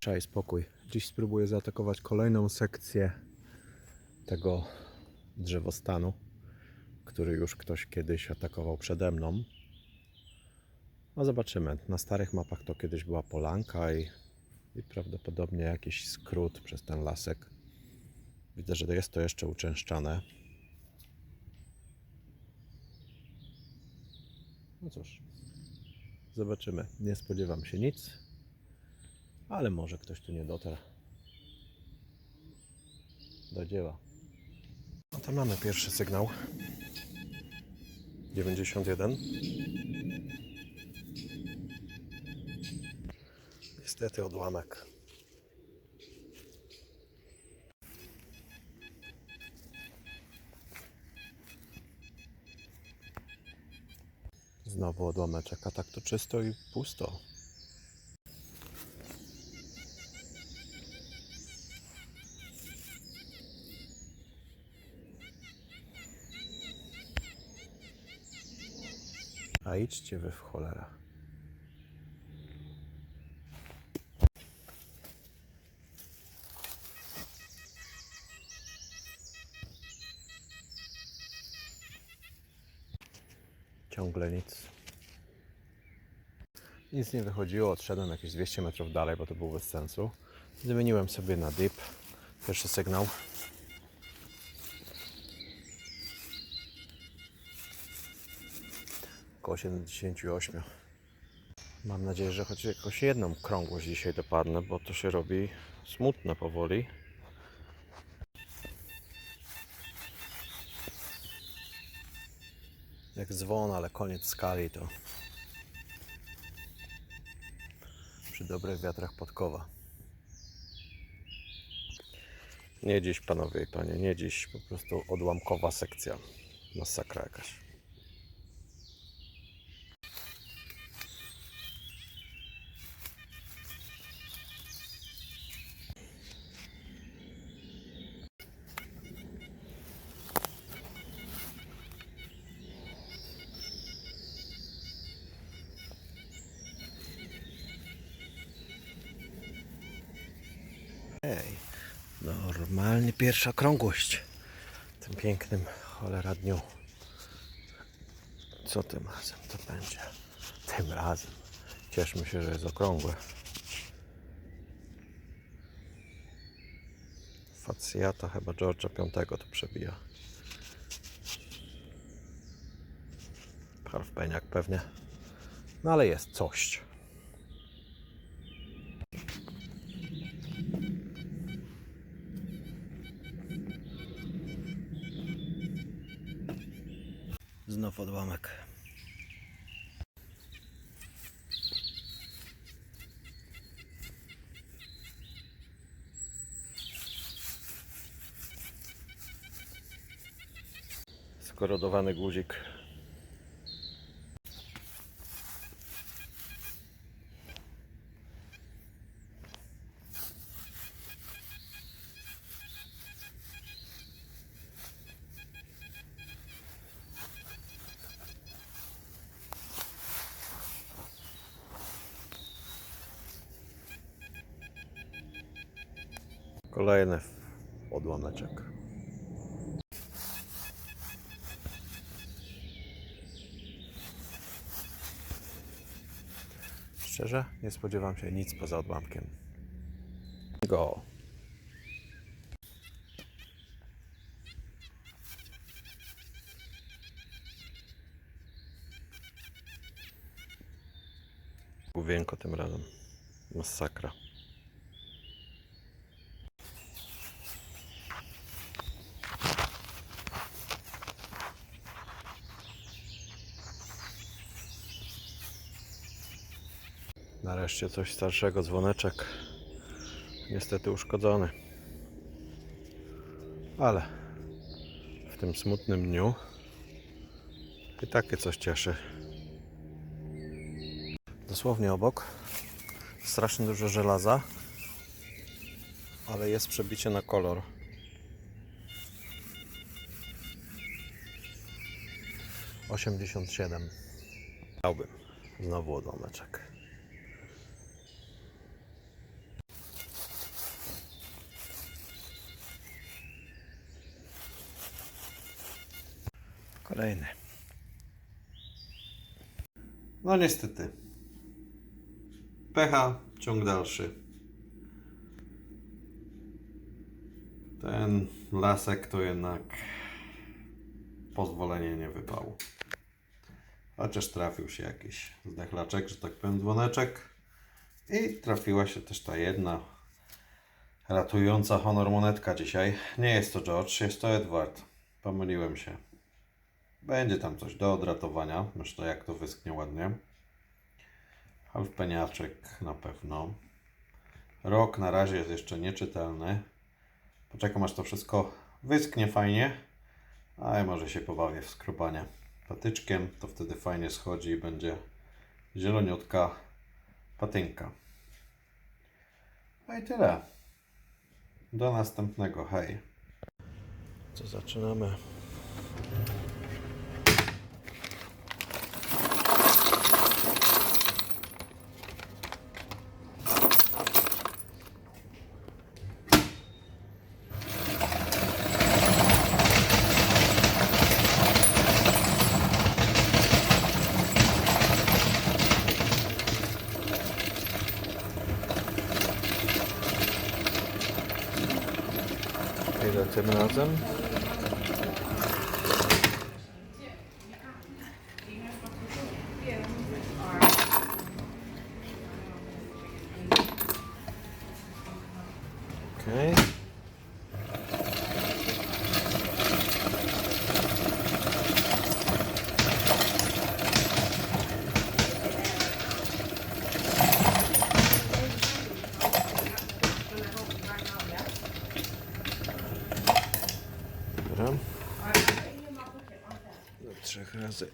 Czaj spokój. Dziś spróbuję zaatakować kolejną sekcję tego drzewostanu, który już ktoś kiedyś atakował przede mną. No zobaczymy. Na starych mapach to kiedyś była polanka i, i prawdopodobnie jakiś skrót przez ten lasek. Widzę, że jest to jeszcze uczęszczane. No cóż, zobaczymy. Nie spodziewam się nic, ale może ktoś tu nie dotarł. Do dzieła. No to mamy pierwszy sygnał. 91. Niestety odłamek. Znowu odłameczek, a tak to czysto i pusto. A idźcie wy w cholera. Ciągle nic. Nic nie wychodziło, odszedłem jakieś 200 metrów dalej, bo to było bez sensu. Zmieniłem sobie na dip. Pierwszy sygnał. Około 78. Mam nadzieję, że choć jakąś jedną krągłość dzisiaj dopadnę, bo to się robi smutne powoli. Jak dzwon, ale koniec skali to przy dobrych wiatrach podkowa. Nie dziś, panowie i panie, nie dziś. Po prostu odłamkowa sekcja. Masakra jakaś. Ej, normalnie pierwsza krągłość w tym pięknym cholera dniu. Co tym razem to będzie? Tym razem. Cieszmy się, że jest okrągłe. Facjata chyba George'a V to przebija. Harfpeniak pewnie. No ale jest coś. Znów odłamek. Skorodowany guzik. Kolejny odłameczek. Szczerze, nie spodziewam się nic poza odłamkiem. Go. Główienko tym razem. Masakra. Nareszcie coś starszego, dzwoneczek. Niestety uszkodzony. Ale w tym smutnym dniu i takie coś cieszy. Dosłownie obok strasznie dużo żelaza, ale jest przebicie na kolor. Osiemdziesiąt siedem. Dałbym znowu odłameczek. Kolejny. No niestety. Pecha, ciąg dalszy. Ten lasek to jednak pozwolenie nie wypał. Chociaż trafił się jakiś zdechlaczek, że tak powiem, dzwoneczek. I trafiła się też ta jedna ratująca honor monetka dzisiaj. Nie jest to George, jest to Edward. Pomyliłem się. Będzie tam coś do odratowania. Myślę, jak to wyschnie ładnie. Halfpeniaczek na pewno. Rok na razie jest jeszcze nieczytelny. Poczekam aż to wszystko wyschnie fajnie. A może się pobawię w skrobanie patyczkiem. To wtedy fajnie schodzi i będzie zieloniutka patynka. No i tyle. Do następnego. Hej. Co zaczynamy? Ile tym razem? Dobra. Do trzech razy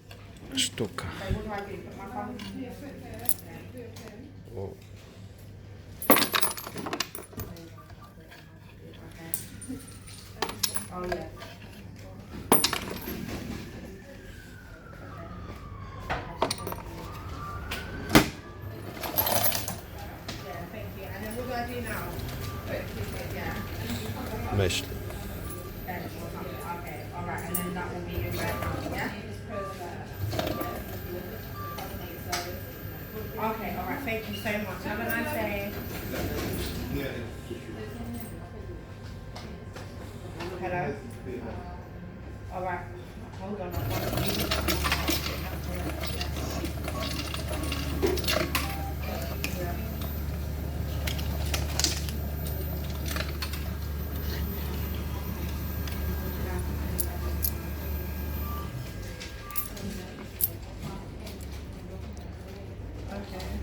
sztuka. O.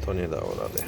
To nie dało rady.